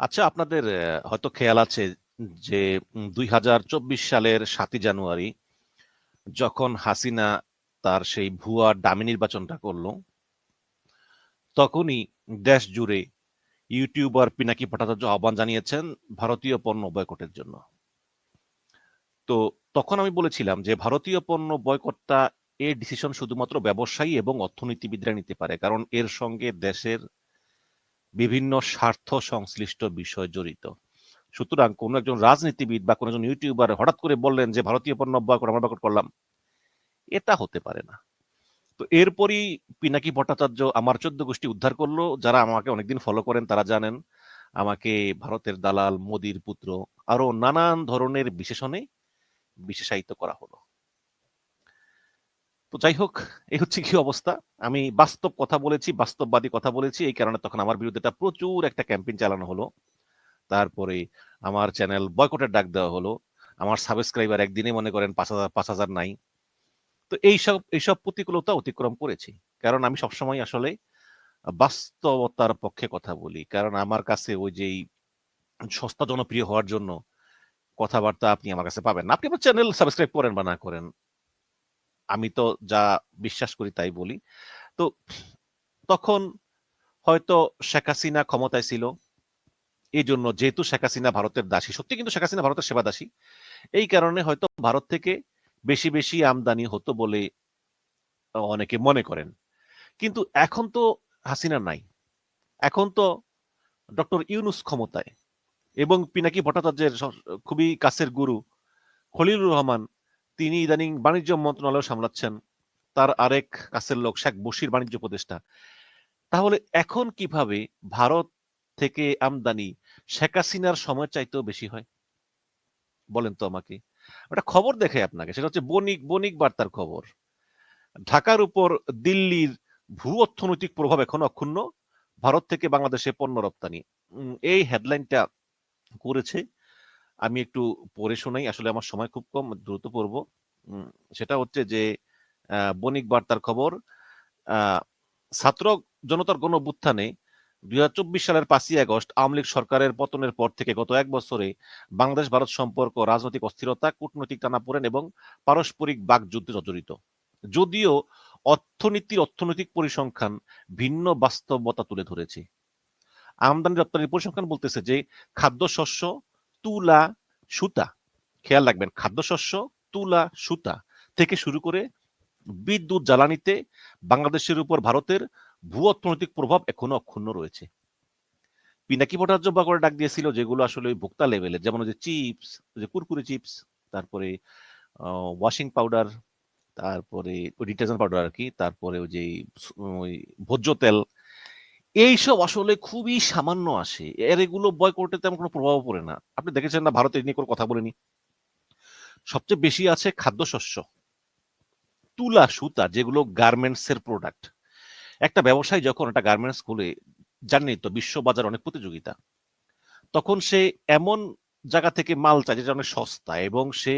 আচ্ছা আপনাদের হয়তো খেয়াল আছে যে দুই হাজার চব্বিশ সালের সাতই জানুয়ারি যখন হাসিনা তার সেই ভুয়া ডামি নির্বাচনটা করল, তখনই দেশ জুড়ে ইউটিউবার পিনাকি ভট্টাচার্য আহ্বান জানিয়েছেন ভারতীয় পণ্য বয়কটের জন্য। তো তখন আমি বলেছিলাম যে, ভারতীয় পণ্য বয়কটটা এর ডিসিশন শুধুমাত্র ব্যবসায়ী এবং অর্থনীতিবিদরা নিতে পারে, কারণ এর সঙ্গে দেশের বিভিন্ন স্বার্থ সংশ্লিষ্ট বিষয় জড়িত। সুতরাং কোন একজন রাজনীতিবিদ বা কোন একজন ইউটিউবার হঠাৎ করে বললেন যে, ভারতীয় পণ্য বয়কট আমরা করলাম। এটা হতে পারে না। তো এরপরই পিনাকি ভট্টাচার্য আমার চোদ্দ গোষ্ঠী উদ্ধার করল। যারা আমাকে অনেকদিন ফলো করেন তারা জানেন, আমাকে ভারতের দালাল, মোদির পুত্র আরও নানান ধরনের বিশেষণে বিশেষায়িত করা হলো। তো যাই হোক এই হচ্ছে কি অবস্থা। আমি বাস্তব কথা বলেছি, বাস্তববাদী কথা বলেছি, এই কারণে তখন আমার বিরুদ্ধে একটা প্রচুর একটা ক্যাম্পেইন চালানো হলো। তারপরে আমার চ্যানেল বয়কটের ডাক দেওয়া হলো। আমার সাবস্ক্রাইবার একদিনে মনে করেন পাঁচ হাজার পাঁচ হাজার নাই। তো এইসব এইসব প্রতিকূলতা অতিক্রম করেছি। কারণ আমি সবসময় আসলে বাস্তবতার পক্ষে কথা বলি। কারণ আমার কাছে ওই যেই সস্তা জনপ্রিয় হওয়ার জন্য কথাবার্তা আপনি আমার কাছে পাবেন না। আপনি আমার চ্যানেল সাবস্ক্রাইব করেন বা না করেন আমি তো যা বিশ্বাস করি তাই বলি। তো তখন হয়তো শেখ হাসিনা ক্ষমতায় ছিল। এই জন্য যেহেতু শেখ হাসিনা ভারতের দাসী, সত্যি কিন্তু শেখ হাসিনা ভারতের সেবা দাসী। এই কারণে হয়তো ভারত থেকে বেশি বেশি আমদানি হতো বলে অনেকে মনে করেন। কিন্তু এখন তো হাসিনা নাই। এখন তো ডক্টর ইউনুস ক্ষমতায় এবং পিনাকি ভট্টাচার্যের খুবই কাছের গুরু খলিলুর রহমান তিনি ইদানিং বাণিজ্য মন্ত্রণালয় সামলাচ্ছেন। তার আরেক কাছের লোক শেখ বশির বাণিজ্য উপদেষ্টা তাহলে এখন কীভাবে ভারত থেকে আমদানি শেখ হাসিনার সময় চাইতেও বেশি হয়? বলেন তো আমাকে। একটা খবর দেখে আপনাকে, সেটা হচ্ছে বণিক বণিক বার্তার খবর। ঢাকার উপর দিল্লির ভূ অর্থনৈতিক প্রভাব এখন অক্ষুণ্ণ। ভারত থেকে বাংলাদেশে পণ্য রপ্তানি। এই হেডলাইনটা করেছে আমি একটু পড়ে শোনাই আসলে আমার সময় খুব কম দ্রুত পড়ব। সেটা হচ্ছে যে বণিক বার্তার খবর ছাত্র জনতার গণ অভ্যুত্থানে দুই হাজার চব্বিশ সালের পাঁচই আগস্ট আওয়ামী লীগ সরকারের পতনের পর থেকে গত এক বছরে বাংলাদেশ ভারত সম্পর্ক, রাজনৈতিক অস্থিরতা, কূটনৈতিক টানাপোড়েন এবং পারস্পরিক বাকযুদ্ধে জর্জরিত। যদিও অর্থনীতির অর্থনৈতিক পরিসংখ্যান ভিন্ন বাস্তবতা তুলে ধরেছে। আমদানি রপ্তানির পরিসংখ্যান বলতেছে যে, খাদ্যশস্য তুলা সুতা। খেয়াল রাখবেন, খাদ্যশস্য তুলা সুতা থেকে শুরু করে বিদ্যুৎ জ্বালানিতে বাংলাদেশের উপর ভারতের ভূ অর্থনৈতিক প্রভাব এখনও অক্ষুণ্ণ রয়েছে। পিনাকি ভট্টাচার্য করে ডাক দিয়েছিল যেগুলো আসলে ওই ভোক্তা লেভেলের যেমন যে চিপস যে কুরকুরে চিপস, তারপরে ওয়াশিং পাউডার তারপরে ডিটারজেন্ট পাউডার আর কি, তারপরে ওই যে, ওই ভোজ্য তেল এইসব আসলে খুবই সামান্য আসে। এর এগুলো বয়কটে তেমন কোনো প্রভাব পড়ে না। আপনি দেখেছেন না ভারতের নিয়ে কোনো কথা বলেনি? সবচেয়ে বেশি আছে খাদ্যশস্য। তুলা, সুতা যেগুলো গার্মেন্টস এর প্রোডাক্ট একটা ব্যবসায়ী যখন একটা গার্মেন্টস খুলে জানেন তো বিশ্ব বাজার অনেক প্রতিযোগিতা। তখন সে এমন জায়গা থেকে মাল চায় যেটা অনেক সস্তা এবং সে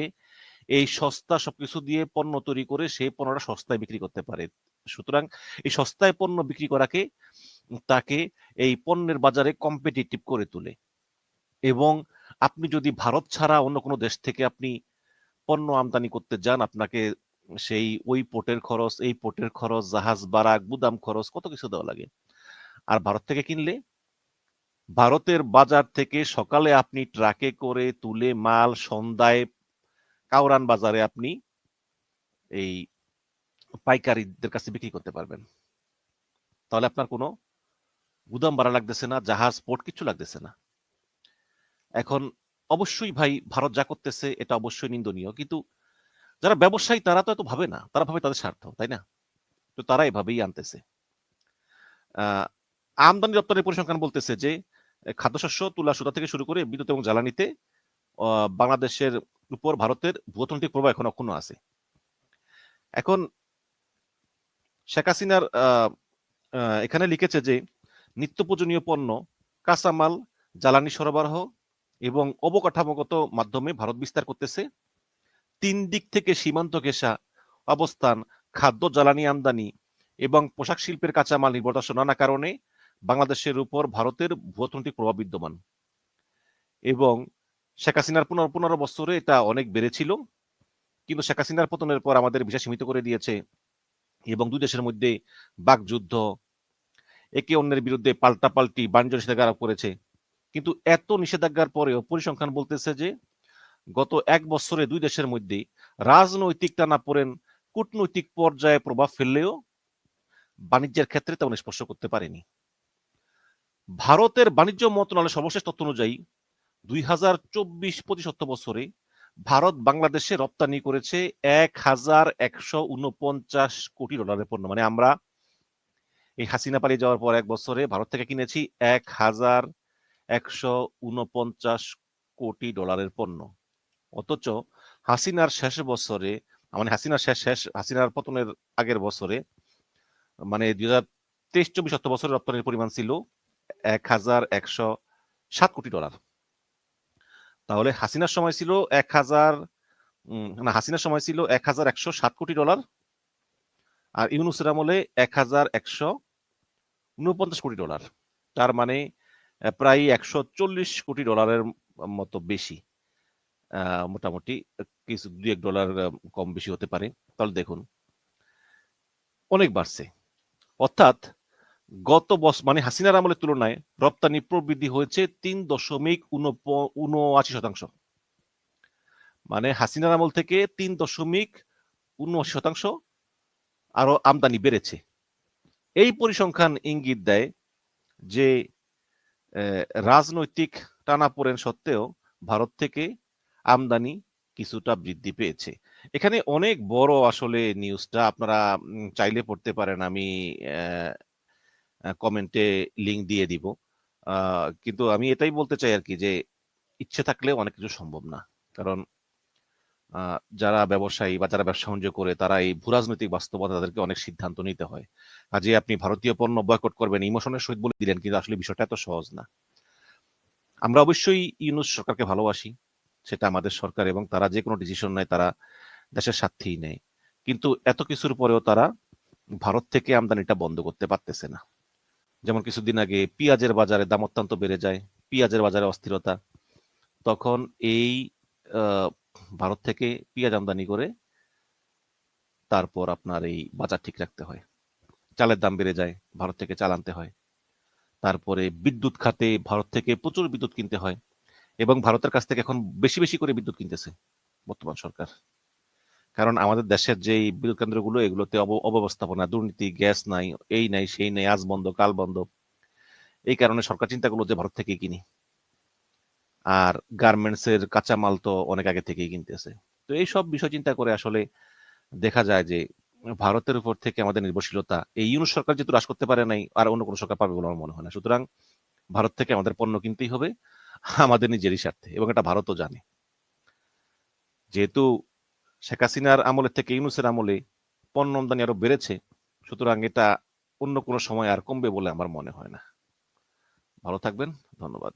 এই সস্তা সবকিছু দিয়ে পণ্য তৈরি করে সেই পণ্যটা সস্তায় বিক্রি করতে পারে। সুতরাং এই সস্তায় পণ্য বিক্রি করাকে তাকে এই পণ্যের বাজারে কম্পিটিটিভ করে তোলে। এবং আপনি যদি ভারত ছাড়া অন্য কোনো দেশ থেকে আপনি পণ্য আমদানি করতে যান, আপনাকে সেই ওই পোর্টের খরচ, এই পোর্টের খরচ, জাহাজ ভাড়া, গুদাম খরচ, কত কিছু দেওয়া লাগে। আর ভারত থেকে কিনলে? ভারতের বাজার থেকে সকালে আপনি ট্রাকে করে তুলে মাল সন্ধ্যায় কাউরান বাজারে আপনি এই পাইকারিদের কাছে বিক্রি করতে পারবেন। তাহলে আপনার কোনো গুদাম ভাড়া লাগতেছে না, জাহাজ পোর্ট কিছু লাগতেছে না। এখন অবশ্যই ভাই ভারত যা করতেছে, এটা অবশ্যই নিন্দনীয়। কিন্তু যারা ব্যবসায়ী, তারা তো এত ভাবে না, তারা ভাবে তাদের স্বার্থ, তাই না? তো তারা এভাবেই আনতেছে। আমদানি দপ্তরের পরিসংখ্যান বলতেছে যে, খাদ্যশস্য, তুলা, সুতা থেকে শুরু করে বিদ্যুৎ এবং জ্বালানিতে বাংলাদেশের উপর ভারতের ভূঅর্থনৈতিক প্রভাব এখনও অক্ষুণ্ণ আছে। এখন শেখ হাসিনার এখানে লিখেছে যে নিত্য প্রয়োজনীয় পণ্য, কাঁচামাল, জ্বালানি সরবরাহ এবং অবকাঠামোগত মাধ্যমে ভারত বিস্তার করতেছে। তিন দিক থেকে সীমান্ত ঘেঁষা অবস্থান খাদ্য, জ্বালানি আমদানি এবং পোশাক শিল্পের কাঁচামাল নির্ভরতা নানা কারণে বাংলাদেশের উপর ভারতের ভূঅর্থনৈতিক প্রভাব বিদ্যমান। এবং শেখ হাসিনার পনেরো পনেরো বছরে এটা অনেক বেড়েছিল। কিন্তু শেখ হাসিনার পতনের পর আমাদের ভিসা সীমিত করে দিয়েছে এবং দুই দেশের মধ্যে বাকযুদ্ধ একে অন্যের বিরুদ্ধে পাল্টাপাল্টি বাণিজ্য নিষেধাজ্ঞা আরোপ করেছে। কিন্তু এত নিষেধাজ্ঞার পরেও পরিসংখ্যান বলতেছে যে, গত এক বছরে দুই দেশের মধ্যে রাজনৈতিক টানা পড়েন কূটনৈতিক পর্যায়ে প্রভাব ফেললেও বাণিজ্যের ক্ষেত্রে তেমন স্পর্শ করতে পারেনি। ভারতের বাণিজ্য মন্ত্রণালয়ের সর্বশেষ তথ্য অনুযায়ী, দুই হাজার চব্বিশ পঁচিশ বছরে ভারত বাংলাদেশে রপ্তানি করেছে এক হাজার একশো উনপঞ্চাশ কোটি ডলারের পণ্য। মানে আমরা এই হাসিনা পালিয়ে যাওয়ার পর এক বছরে ভারত থেকে কিনেছি এক হাজার একশো উনপঞ্চাশ কোটি ডলারের পণ্য। অথচ হাসিনার শেষ বছরে মানে হাসিনার শেষ শেষ, হাসিনার পতনের আগের বছরে মানে দুই হাজার তেইশ, চব্বিশ অর্থ বছরের রপ্তানির পরিমাণ ছিল এক হাজার একশো সাত কোটি ডলার। তাহলে হাসিনার সময় ছিল এক হাজার না, হাসিনার সময় ছিল এক হাজার একশো সাত কোটি ডলার, আর ইউনুসের আমলে এক হাজার একশো উনপঞ্চাশ কোটি ডলার। তার মানে প্রায় একশো চল্লিশ কোটি ডলারের মতো বেশি। মোটামুটি কিছু দু এক ডলার কম বেশি হতে পারে। তাহলে দেখুন, অনেক বাড়ছে। অর্থাৎ গত বছর মানে হাসিনার আমলের তুলনায় রপ্তানি প্রবৃদ্ধি হয়েছে তিন দশমিক উনআশি শতাংশ। মানে হাসিনার আমল থেকে তিন দশমিক উনআশি শতাংশ আরও আমদানি বেড়েছে। এই পরিসংখ্যান ইঙ্গিত দেয় যে রাজনৈতিক টানাপোড়েন সত্ত্বেও ভারত থেকে আমদানি কিছুটা বৃদ্ধি পেয়েছে। এখানে অনেক বড় আসলে নিউজটা আপনারা চাইলে পড়তে পারেন। আমি কমেন্টে লিঙ্ক দিয়ে দিব। কিন্তু আমি এটাই বলতে চাই আর কি যে, ইচ্ছে থাকলে অনেক কিছু সম্ভব না। কারণ যারা ব্যবসায়ী বা যারা ব্যবসা বাণিজ্য করে, তারা এই ভূরাজনৈতিক বাস্তবতা তাদেরকে অনেক সিদ্ধান্ত নিতে হয়। কাজে আপনি ভারতীয় পণ্য বয়কট করবেন ইমোশনের সহিত বলে দিলেন, কিন্তু আসলে বিষয়টা এত সহজ না। আমরা অবশ্যই ইউনুস সরকারকে ভালোবাসি, সেটা আমাদের সরকার এবং তারা যে কোনো ডিসিশন নেয়, তারা দেশের স্বার্থেই নেয়। কিন্তু এত কিছুর পরেও তারা ভারত থেকে আমদানিটা বন্ধ করতে পারতেছে না। যেমন কিছুদিন আগে পেঁয়াজের বাজারে দাম অত্যন্ত বেড়ে যায়, পেঁয়াজের বাজারে অস্থিরতা। তখন এই ভারত থেকে পেঁয়াজ আমদানি করে তারপর আপনার এই বাজার ঠিক রাখতে হয়। চালের দাম বেড়ে যায়, ভারত থেকে চাল আনতে হয়। তারপরে বিদ্যুৎ খাতে ভারত থেকে প্রচুর বিদ্যুৎ কিনতে হয় এবং ভারতের কাছ থেকে এখন বেশি বেশি করে বিদ্যুৎ কিনতেছে বর্তমান সরকার। কারণ আমাদের দেশের যে বিদ্যুৎ কেন্দ্রগুলো, এগুলোতে অব্যবস্থাপনা, দুর্নীতি, গ্যাস নাই, এই নাই, সেই নাই, আজ বন্ধ, কাল বন্ধ। এই কারণে সরকার চিন্তা করল যে ভারত থেকে কিনি। আর গার্মেন্টস এর কাঁচামাল তো অনেক আগে থেকেই কিনতেছে। তো এই সব বিষয় চিন্তা করে আসলে দেখা যায় যে, ভারতের উপর থেকে আমাদের নির্ভরশীলতা, এই ইউনুস সরকার যেহেতু হ্রাস করতে পারে নাই, আর অন্য কোনো সরকার পাবে বলে আমার মনে হয় না। সুতরাং ভারত থেকে আমাদের পণ্য কিনতেই হবে, আমাদের নিজেরই স্বার্থে, এবং এটা ভারতও জানে। যেহেতু শেখ হাসিনার আমলের থেকে ইউনুসের আমলে পণ্য আমদানি আরও বেড়েছে, সুতরাং এটা অন্য কোনো সময় আর কমবে বলে আমার মনে হয় না। ভালো থাকবেন, ধন্যবাদ।